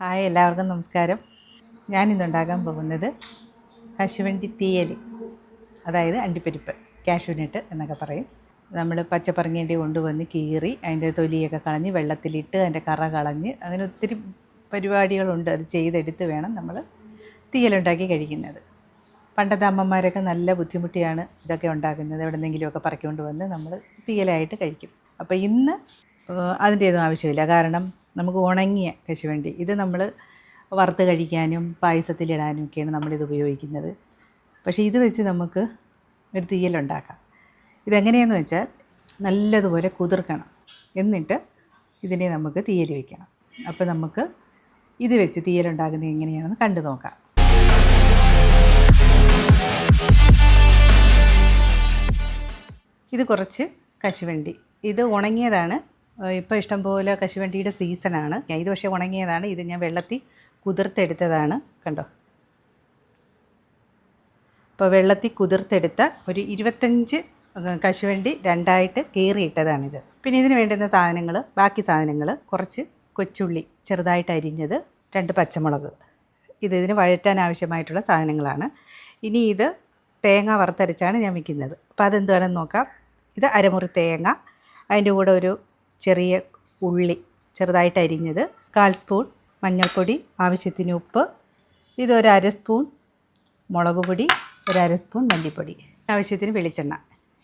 Hi എല്ലാവർക്കും നമസ്കാരം. ഞാൻ ഇന്നുണ്ടാക്കാൻ പോകുന്നത് കശുവണ്ടി തീയൽ അതായത് അണ്ടിപ്പരിപ്പ് കാഷ്യൂനട്ട് എന്നൊക്കെ പറയും. നമ്മൾ പച്ചപ്പറങ്ങേണ്ടി കൊണ്ടുവന്ന് കീറി അതിന്റെ തൊലിയൊക്കെ കളഞ്ഞ് വെള്ളത്തിലിട്ട് അതിന്റെ കറ കളഞ്ഞ് അങ്ങനെ ഒത്തിരി പരിപാടികളുണ്ട്. അത് ചെയ്തെടുത്ത് വേണം നമ്മൾ തീയലുണ്ടാക്കി കഴിക്കുന്നത്. പണ്ടത്തെ അമ്മമാരൊക്കെ നല്ല ബുദ്ധിമുട്ടിയാണ് ഇതൊക്കെ ഉണ്ടാക്കുന്നത്. എവിടെ നിന്നെങ്കിലുമൊക്കെ പറക്കൊണ്ട് വന്ന് നമ്മൾ തീയലായിട്ട് കഴിക്കും. അപ്പോൾ ഇന്ന് അതിന്റെ ഒന്നും ആവശ്യമില്ല. കാരണം നമുക്ക് ഉണങ്ങിയ കശുവണ്ടി ഇത് നമ്മൾ വറുത്ത് കഴിക്കാനും പായസത്തിലിടാനും ഒക്കെയാണ് നമ്മളിത് ഉപയോഗിക്കുന്നത്. പക്ഷേ ഇത് വെച്ച് നമുക്ക് ഒരു തീയലുണ്ടാക്കാം. ഇതെങ്ങനെയാണെന്ന് വെച്ചാൽ നല്ലതുപോലെ കുതിർക്കണം. എന്നിട്ട് ഇതിനെ നമുക്ക് തീയൽ വയ്ക്കണം അപ്പോൾ നമുക്ക് ഇത് വെച്ച് തീയലുണ്ടാക്കുന്നത് എങ്ങനെയാണെന്ന് കണ്ടു നോക്കാം. ഇത് കുറച്ച് കശുവണ്ടി ഇത് ഉണങ്ങിയതാണ്. ഇപ്പോൾ ഇഷ്ടംപോലെ കശുവണ്ടിയുടെ സീസണാണ് ഇത് പക്ഷേ ഉണങ്ങിയതാണ്. ഇത് ഞാൻ വെള്ളത്തിൽ കുതിർത്തെടുത്തതാണ്. കണ്ടോ? ഇപ്പോൾ വെള്ളത്തിൽ കുതിർത്തെടുത്ത ഒരു ഇരുപത്തഞ്ച് കശുവണ്ടി രണ്ടായിട്ട് കീറിയിട്ടതാണിത്. പിന്നെ ഇതിന് വേണ്ടുന്ന സാധനങ്ങൾ ബാക്കി സാധനങ്ങൾ കുറച്ച് കൊച്ചുള്ളി ചെറുതായിട്ട് അരിഞ്ഞത് രണ്ട് പച്ചമുളക്. ഇത് ഇതിന് വഴറ്റാൻ ആവശ്യമായിട്ടുള്ള സാധനങ്ങളാണ്. ഇനി ഇത് തേങ്ങ വറുത്തരച്ചാണ് ഞാൻ വിൽക്കുന്നത് അപ്പോൾ അതെന്താണെന്ന് നോക്കാം. ഇത് അരമുറി തേങ്ങ. അതിന്റെ കൂടെ ഒരു ചെറിയ ഉള്ളി ചെറുതായിട്ട് അരിഞ്ഞത് കാൽ സ്പൂൺ മഞ്ഞൾപ്പൊടി ആവശ്യത്തിന് ഉപ്പ് ഇതൊരു അര സ്പൂൺ മുളക് പൊടി ഒരു അര സ്പൂൺ മല്ലിപ്പൊടി. ആവശ്യത്തിന് വെളിച്ചെണ്ണ.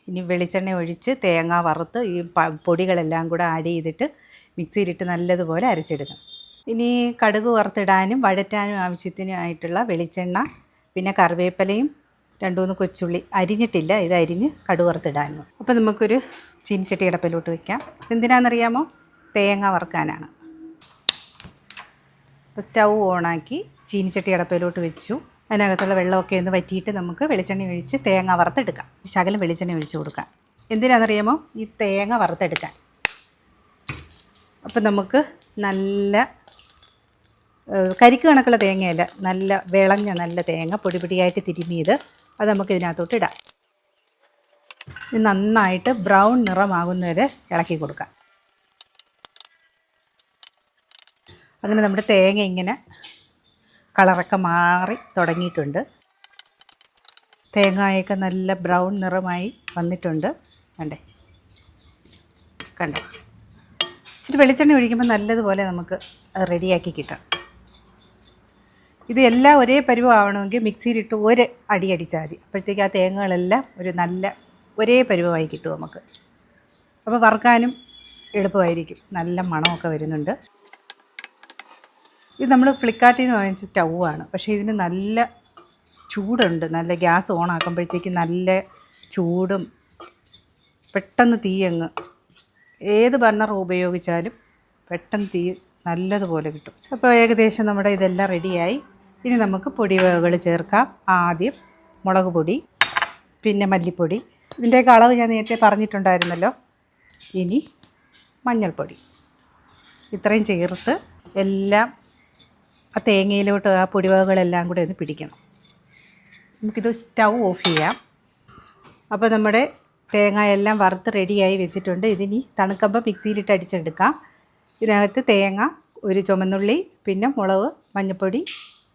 ഇനി വെളിച്ചെണ്ണ ഒഴിച്ച് തേങ്ങ വറുത്ത് ഈ പൊടികളെല്ലാം കൂടെ ആഡ് ചെയ്തിട്ട് മിക്സിയിലിട്ട് നല്ലതുപോലെ അരച്ചെടുക്കണം. ഇനി കടുക് വറുത്തിടാനും വഴറ്റാനും ആവശ്യത്തിനായിട്ടുള്ള വെളിച്ചെണ്ണ പിന്നെ കറിവേപ്പിലയും രണ്ട് മൂന്ന് കൊച്ചുള്ളി അരിഞ്ഞിട്ടില്ല ഇത് അരിഞ്ഞ് കടുക് വറുത്തിടാനും. അപ്പോൾ നമുക്കൊരു ചീനിച്ചട്ടി അടപ്പിലോട്ട് വെക്കാം. എന്തിനാണെന്നറിയാമോ തേങ്ങ വറുക്കാനാണ്. സ്റ്റൗ ഓണാക്കി ചീനിച്ചട്ടി അടപ്പിലോട്ട് വെച്ചു. അതിനകത്തുള്ള വെള്ളമൊക്കെ ഒന്ന് വറ്റിയിട്ട് നമുക്ക് വെളിച്ചെണ്ണ ഒഴിച്ച് തേങ്ങ വറുത്തെടുക്കാം. ശകലം വെളിച്ചെണ്ണ ഒഴിച്ച് കൊടുക്കാം. എന്തിനാണെന്നറിയാമോ? ഈ തേങ്ങ വറുത്തെടുക്കാൻ. അപ്പം നമുക്ക് നല്ല കരിക്ക് കണക്കുള്ള തേങ്ങയല്ല. നല്ല വിളഞ്ഞ നല്ല തേങ്ങ പൊടിപൊടിയായിട്ട് തിരുമിയത് അത് നമുക്ക് ഇതിനകത്തോട്ട് ഇടാം. ഇത് നന്നായിട്ട് ബ്രൗൺ നിറമാകുന്നവരെ ഇളക്കി കൊടുക്കാം. അങ്ങനെ നമ്മുടെ തേങ്ങ ഇങ്ങനെ കളറൊക്കെ മാറി തുടങ്ങിയിട്ടുണ്ട്. തേങ്ങയൊക്കെ നല്ല ബ്രൗൺ നിറമായി വന്നിട്ടുണ്ട്. കണ്ടേ? കണ്ടേ? ഇച്ചിരി വെളിച്ചെണ്ണ ഒഴിക്കുമ്പോൾ നല്ലതുപോലെ നമുക്ക് റെഡിയാക്കി കിട്ടാം. ഇത് എല്ലാം ഒരേ പരിവമാവണമെങ്കിൽ മിക്സിയിലിട്ട് ഒരു അടി അടിച്ചാൽ മതി. അപ്പോഴത്തേക്ക് ആ തേങ്ങകളെല്ലാം ഒരു നല്ല ഒരേ പരുവമായി കിട്ടും നമുക്ക്. അപ്പോൾ വറുക്കാനും എളുപ്പമായിരിക്കും. നല്ല മണമൊക്കെ വരുന്നുണ്ട്. ഇത് നമ്മൾ ഫ്ലിക്കാർട്ടിൽ നിന്ന് വാങ്ങിച്ച സ്റ്റൗവാണ്. പക്ഷേ ഇതിന് നല്ല ചൂടുണ്ട്. നല്ല ഗ്യാസ് ഓൺ ആക്കുമ്പോഴത്തേക്ക് നല്ല ചൂടും പെട്ടെന്ന് തീ അങ്ങ് ഏത് ബർണർ ഉപയോഗിച്ചാലും പെട്ടെന്ന് തീ നല്ലതുപോലെ കിട്ടും. അപ്പോൾ ഏകദേശം നമ്മുടെ ഇതെല്ലാം റെഡിയായി. ഇനി നമുക്ക് പൊടിവകകൾ ചേർക്കാം. ആദ്യം മുളക് പൊടി പിന്നെ മല്ലിപ്പൊടി ഇതിന്റെയൊക്കെ അളവ് ഞാൻ നേരത്തെ പറഞ്ഞിട്ടുണ്ടായിരുന്നല്ലോ. ഇനി മഞ്ഞൾപ്പൊടി. ഇത്രയും ചേർത്ത് എല്ലാം ആ തേങ്ങയിലോട്ട് ആ പൊടിവകകളെല്ലാം കൂടെ ഒന്ന് പിടിക്കണം. നമുക്കിത് സ്റ്റൗ ഓഫ് ചെയ്യാം. അപ്പോൾ നമ്മുടെ തേങ്ങ എല്ലാം വറുത്ത് റെഡിയായി വെച്ചിട്ടുണ്ട്. ഇതിനി തണുക്കുമ്പോൾ മിക്സിയിലിട്ട് അടിച്ചെടുക്കാം. ഇതിനകത്ത് തേങ്ങ ഒരു ചുമന്നുള്ളി പിന്നെ മുളക് മഞ്ഞൾപ്പൊടി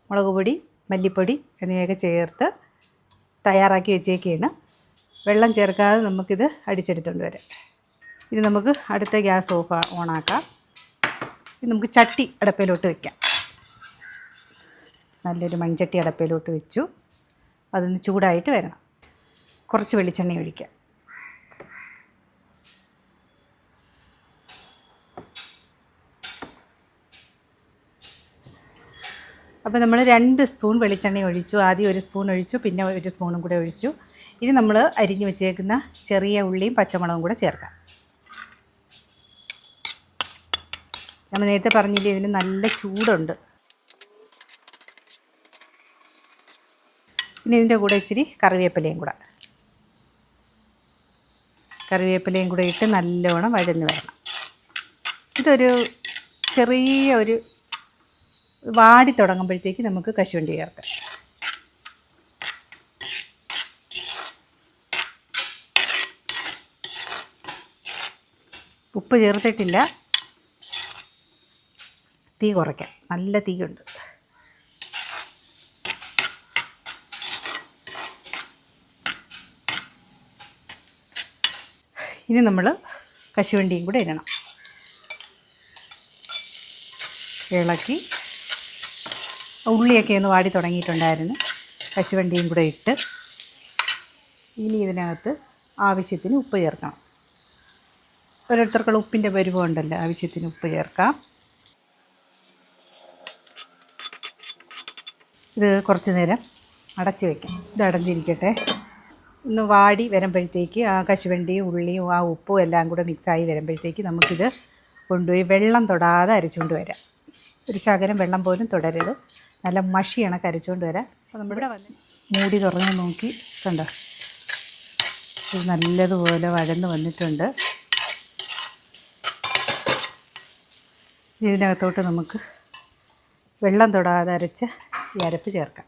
മുളക് പൊടി മല്ലിപ്പൊടി എന്നിവയൊക്കെ ചേർത്ത് തയ്യാറാക്കി വെച്ചേക്കാണ്. വെള്ളം ചേർക്കാതെ നമുക്കിത് അടിച്ചെടുത്തുകൊണ്ട് വരാം. ഇനി നമുക്ക് അടുത്ത ഗ്യാസ് ഓഫ് ഓണാക്കാം. ഇനി നമുക്ക് ചട്ടി അടപ്പയിലോട്ട് വയ്ക്കാം നല്ലൊരു മൺചട്ടി അടപ്പയിലോട്ട് വെച്ചു. അതൊന്ന് ചൂടായിട്ട് വരണം. കുറച്ച് വെളിച്ചെണ്ണ ഒഴിക്കാം. അപ്പോൾ നമ്മൾ രണ്ട് സ്പൂൺ വെളിച്ചെണ്ണ ഒഴിച്ചു. ആദ്യം ഒരു സ്പൂൺ ഒഴിച്ചു പിന്നെ ഒരു സ്പൂണും കൂടെ ഒഴിച്ചു. ഇനി നമ്മൾ അരിഞ്ഞു വെച്ചേക്കുന്ന ചെറിയ ഉള്ളിയും പച്ചമുളകും കൂടെ ചേർക്കാം. നമ്മൾ നേരത്തെ പറഞ്ഞില്ലേ ഇതിന് നല്ല ചൂടുണ്ട്. ഇനി ഇതിന്റെ കൂടെ ഇച്ചിരി കറിവേപ്പിലയും കൂടെ. കറിവേപ്പിലയും കൂടെ ഇട്ട് നല്ലോണം വഴന്ന് വരണം. ഇതൊരു ചെറിയ ഒരു വാടി തുടങ്ങുമ്പോഴത്തേക്ക് നമുക്ക് കശുവണ്ടി ചേർക്കാം. ഉപ്പ് ചേർത്തിട്ടില്ല. തീ കുറയ്ക്കാം. നല്ല തീയുണ്ട്. ഇനി നമ്മൾ കശുവണ്ടിയും കൂടെ ഇടണം. ഇളക്കി. ഉള്ളിയൊക്കെ ഒന്ന് വാടി തുടങ്ങിയിട്ടുണ്ടായിരുന്നു. കശുവണ്ടിയും കൂടെ ഇട്ട് ഇനി ഇതിനകത്ത് ആവശ്യത്തിന് ഉപ്പ് ചേർക്കണം. ഓരോരുത്തർക്കുള്ള ഉപ്പിന്റെ പരുവമുണ്ടല്ലോ ആവശ്യത്തിന് ഉപ്പ് ചേർക്കാം. ഇത് കുറച്ച് നേരം അടച്ച് വയ്ക്കാം ഇത് അടഞ്ഞിരിക്കട്ടെ. ഒന്ന് വാടി വരുമ്പോഴത്തേക്ക് ആ കശുവണ്ടിയും ഉള്ളിയും ആ ഉപ്പും എല്ലാം കൂടെ മിക്സായി വരുമ്പോഴത്തേക്ക് നമുക്കിത് കൊണ്ടുപോയി വെള്ളം തൊടാതെ അരച്ചുകൊണ്ട് വരാം. ഒരു ശകലം വെള്ളം പോലും തുടരരുത് നല്ല മഷി കണക്ക് അരച്ചുകൊണ്ട് വരാം. അപ്പോൾ നമ്മളിവിടെ വന്ന് മൂടി തുറന്ന് നോക്കി. കണ്ടോ? ഇത് നല്ലതുപോലെ വഴന്ന് വന്നിട്ടുണ്ട്. ഇതിനകത്തോട്ട് നമുക്ക് വെള്ളം തൊടാതെ അരച്ച് ഈ അരപ്പ് ചേർക്കാം.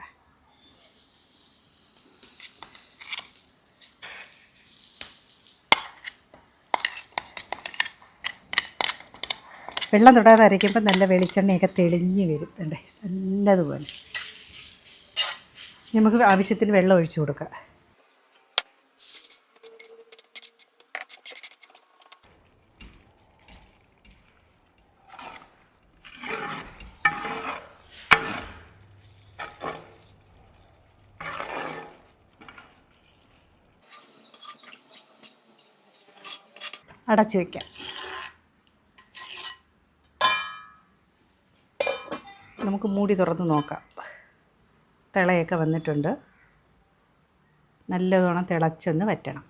വെള്ളം തൊടാതെ അരയ്ക്കുമ്പോൾ നല്ല വെളിച്ചെണ്ണയൊക്കെ തെളിഞ്ഞ് വരും. അല്ലേ നല്ലതുപോലെ. നമുക്ക് ആവശ്യത്തിന് വെള്ളം ഒഴിച്ചു കൊടുക്കാം. അടച്ചു വയ്ക്കാം നമുക്ക് മൂടി തുറന്ന് നോക്കാം. തിളയൊക്കെ വന്നിട്ടുണ്ട്. നല്ലതോണം തിളച്ചൊന്ന് വറ്റണം.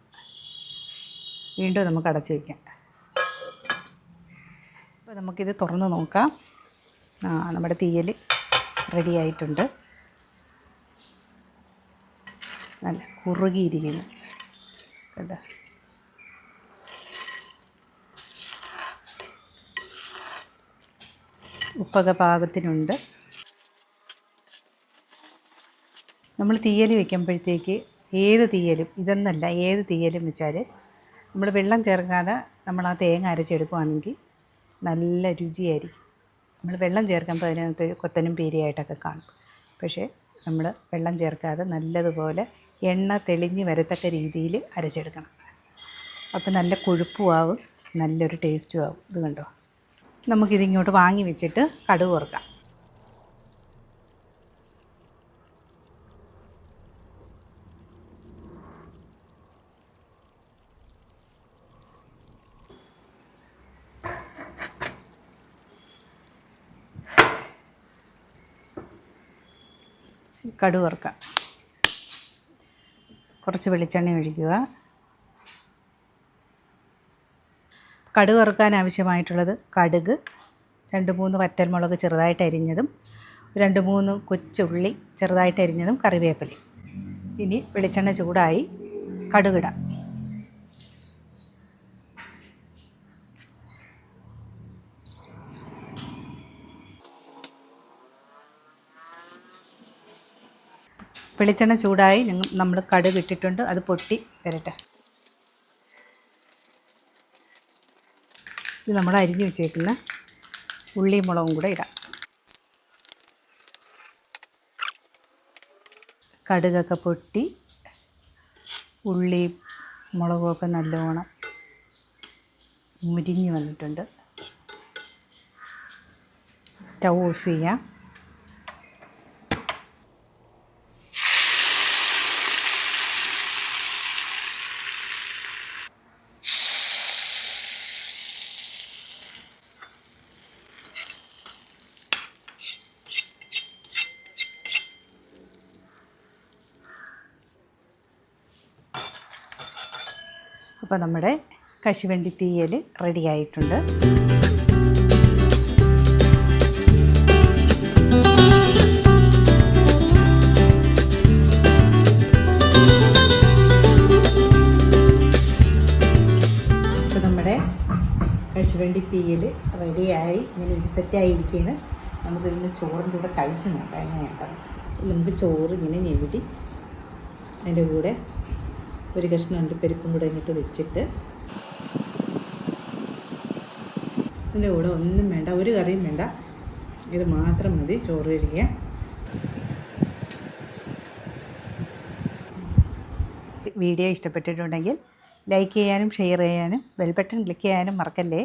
വീണ്ടും നമുക്ക് അടച്ചു വയ്ക്കാം അപ്പോൾ നമുക്കിത് തുറന്ന് നോക്കാം. നമ്മുടെ തീയൽ റെഡി ആയിട്ടുണ്ട്. നല്ല കുറുകിയിരിക്കുന്നു. കണ്ടോ? ഉപ്പൊക്കെ പാകത്തിനുണ്ട് നമ്മൾ തീയൽ വയ്ക്കുമ്പോഴത്തേക്ക് ഏത് തീയലും ഇതെന്നല്ല ഏത് തീയലും വെച്ചാൽ നമ്മൾ വെള്ളം ചേർക്കാതെ നമ്മൾ ആ തേങ്ങ അരച്ചെടുക്കുകയാണെങ്കിൽ നല്ല രുചിയായിരിക്കും. നമ്മൾ വെള്ളം ചേർക്കുമ്പോൾ അതിനകത്ത് കൊത്തനും പീരിയായിട്ടൊക്കെ കാണും. പക്ഷേ നമ്മൾ വെള്ളം ചേർക്കാതെ നല്ലതുപോലെ എണ്ണ തെളിഞ്ഞ് വരത്തക്ക രീതിയിൽ അരച്ചെടുക്കണം. അപ്പോൾ നല്ല കൊഴുപ്പും ആവും നല്ലൊരു ടേസ്റ്റും ആവും. ഇത് കണ്ടോ? നമുക്കിതിങ്ങോട്ട് വാങ്ങി വെച്ചിട്ട് കടുക് വറുക്കാം. കടുക് കുറച്ച് വെളിച്ചെണ്ണ ഒഴിക്കുക. കടുക് വറുക്കാൻ ആവശ്യമായിട്ടുള്ളത് കടുക് രണ്ട് മൂന്ന് വറ്റൽമുളക് ചെറുതായിട്ട് അരിഞ്ഞതും രണ്ട് മൂന്ന് കൊച്ചുള്ളി ചെറുതായിട്ട് അരിഞ്ഞതും കറിവേപ്പിലയും. ഇനി വെളിച്ചെണ്ണ ചൂടായി കടുകിടാം വെളിച്ചെണ്ണ ചൂടായി നമ്മൾ കടുക് ഇട്ടിട്ടുണ്ട്. അത് പൊട്ടി വരട്ടെ. ഇത് നമ്മൾ അരിഞ്ഞു വെച്ചേക്കുന്ന ഉള്ളിയും മുളകും കൂടെ ഇടാം. കടുകൊക്കെ പൊട്ടി ഉള്ളിയും മുളകുമൊക്കെ നല്ലോണം മുരിഞ്ഞ് വന്നിട്ടുണ്ട്. സ്റ്റൗ ഓഫ് ചെയ്യാം. അപ്പോൾ നമ്മുടെ കശുവണ്ടി തീയൽ റെഡി ആയിട്ടുണ്ട്. കശുവണ്ടി തീയൽ റെഡിയായി ഇങ്ങനെ ഇത് സെറ്റായിരിക്കുകയാണ് നമുക്കിന്ന് ചോറിന്റെ കൂടെ കഴിച്ച് നോക്കാം എങ്ങനെയാണ് നമുക്ക് ചോറ് ഇങ്ങനെ ഞെവിടി അതിന്റെ കൂടെ ഒരു കഷ്ണം അണ്ടിപ്പരിപ്പും കൂടെ ഇങ്ങോട്ട് വെച്ചിട്ട് ഇതിന്റെ കൂടെ ഒന്നും വേണ്ട ഒരു കറിയും വേണ്ട. ഇത് മാത്രം മതി ചോറ് കഴിക്കാൻ. വീഡിയോ ഇഷ്ടപ്പെട്ടിട്ടുണ്ടെങ്കിൽ ലൈക്ക് ചെയ്യാനും ഷെയർ ചെയ്യാനും ബെൽ ബട്ടൺ ക്ലിക്ക് ചെയ്യാനും മറക്കല്ലേ?